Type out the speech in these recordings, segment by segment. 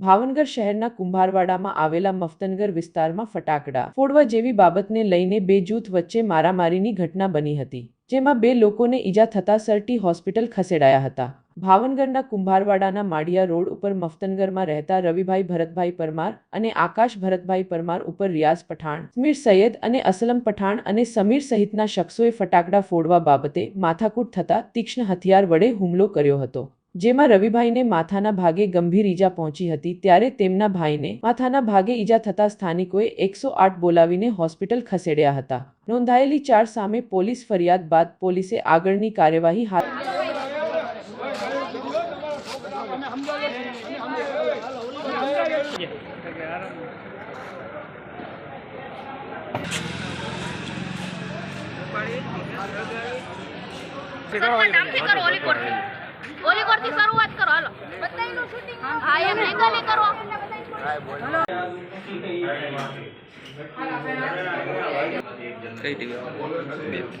ભાવનગર શહેરના કુંભારવાડામાં આવેલા મફતનગર વિસ્તારમાં ફટાકડા ફોડવા જેવી બાબતને લઈને બે જૂથ વચ્ચે મારામારીની ઘટના બની હતી, જેમાં બે લોકોને ઈજા થતા સરટી હોસ્પિટલ ખસેડાયા હતા. ભાવનગરના કુંભારવાડાના માળિયા રોડ ઉપર મફતનગરમાં રહેતા રવિભાઈ ભરતભાઈ પરમાર અને આકાશ ભરતભાઈ પરમાર ઉપર રિયાઝ પઠાણ, સમીર સૈયદ અને અસલમ પઠાણ અને સમીર સહિતના શખ્સોએ ફટાકડા ફોડવા બાબતે માથાકૂટ થતા તીક્ષ્ણ હથિયાર વડે હુમલો કર્યો હતો. જેમાં રવિભાઈને માથાના ભાગે ગંભીર ઈજા પહોંચી હતી, ત્યારે તેમના ભાઈને માથાના ભાગે ઈજા થતા સ્થાનિકોએ એકસો આઠ બોલાવીને હોસ્પિટલ ખસેડ્યા હતા. નોંધાયેલી ચાર સામે પોલીસ ફરિયાદ બાદ પોલીસે આગળની કાર્યવાહી હાથ ઓલી કોરથી શરૂઆત કરો હાલો. બધાયનું શૂટિંગ હા એમ ગલી કરો. કઈ ટીવી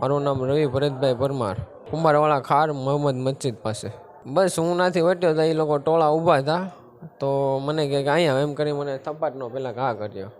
મારું નામ રવિ ભરતભાઈ પરમાર. કુંભારવાળા ખાર, મોહમ્મદ મસ્જિદ પાસે. બસ હું નાથી વટ્યો તો એ લોકો ટોળા ઊભા હતા. તો મને કહે કે અહીંયા એમ કરી મને થપાટનો પહેલાં ઘા કર્યો.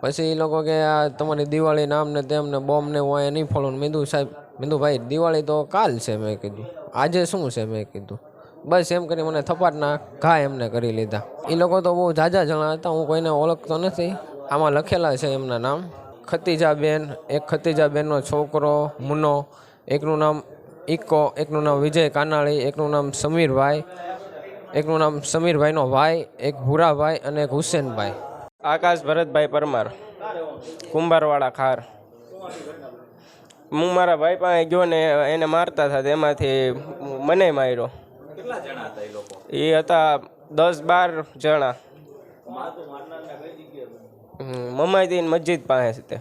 પછી એ લોકો કે આ તમારી દિવાળી નામ ને તેમને બોમ્બ ને હું નહીં ફોડું મેં સાહેબ, મેં ભાઈ, દિવાળી તો કાલ છે, મેં કીધું. આજે શું છે? મેં કીધું. બસ એમ કરી મને થપાટના ઘા એમને કરી લીધા. એ લોકો તો બહુ ઝાઝા જણા હતા, હું કોઈને ઓળખતો નથી. આમાં લખેલા છે એમના નામ. ખતીજાબેન, એક ખતીજાબેનનો છોકરો, મુનો, એકનું નામ ઇકો એકનું નામ વિજય કાનાળી, એકનું નામ સમીરભાઈ, એકનું નામ સમીરભાઈનો ભાઈ, એક ભૂરાભાઈ અને એક હુસેનભાઈ. આકાશ ભરતભાઈ પરમાર, કુંભારવાળા ખાર. હું મારા ભાઈ પાસે ગયો ને એને મારતા હતા, તેમાંથી મને માર્યો. એ હતા દસ બાર જણા. મમાઈદીન મસ્જિદ પાસે છે તે.